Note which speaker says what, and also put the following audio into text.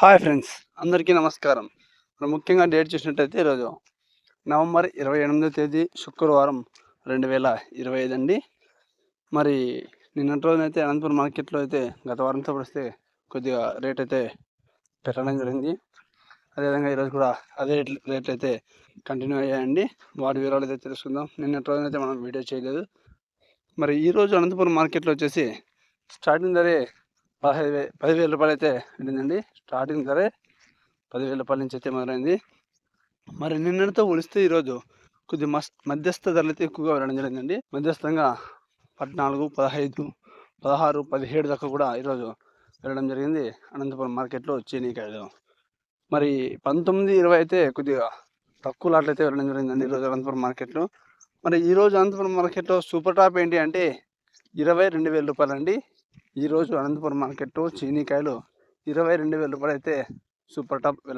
Speaker 1: Hi friends అందరికీ నమస్కారం. మనం ముఖ్యంగా డేట్ చూసినట్టయితే ఈరోజు నవంబర్ ఇరవై ఎనిమిదో తేదీ శుక్రవారం రెండు వేల ఇరవై ఐదు అండి. మరి నిన్నటి రోజునైతే అనంతపురం మార్కెట్లో అయితే గత వారంతో పడిస్తే కొద్దిగా రేట్ అయితే పెట్టడం జరిగింది. అదేవిధంగా ఈరోజు కూడా అదే రేట్లు అయితే కంటిన్యూ అయ్యాయండి. వాటి వివరాలు అయితే తెలుసుకుందాం. నిన్నటి రోజునైతే మనం వీడియో చేయలేదు. మరి ఈరోజు అనంతపురం మార్కెట్లో వచ్చేసి స్టార్టింగ్ ధరే పదహైదు పదివేల రూపాయలు అయితే వెళ్ళిందండి. స్టార్టింగ్ ధరే పదివేల రూపాయల నుంచి అయితే మొదలైంది. మరి నిన్నటితో ఉలిస్తే ఈరోజు కొద్ది మస్ మధ్యస్థ ధరలు అయితే ఎక్కువగా వెళ్ళడం జరిగిందండి. మధ్యస్థంగా పద్నాలుగు పదహైదు పదహారు పదిహేడు దాకా కూడా ఈరోజు వెళ్ళడం జరిగింది. అనంతపురం మార్కెట్లో చీనీకాయలు. మరి పంతొమ్మిది ఇరవై అయితే కొద్దిగా తక్కువ లాట్లు అయితే వెళ్ళడం జరిగిందండి ఈరోజు అనంతపురం మార్కెట్లో. మరి ఈరోజు అనంతపురం మార్కెట్లో సూపర్ టాప్ ఏంటి అంటే ఇరవై రెండు వేల రూపాయలు అండి ఈరోజు అనంతపురం మార్కెట్ చీనీకాయలు ఇరవై రెండు వేల రూపాయలు అయితే సూపర్ టాప్ వెళ్ళండి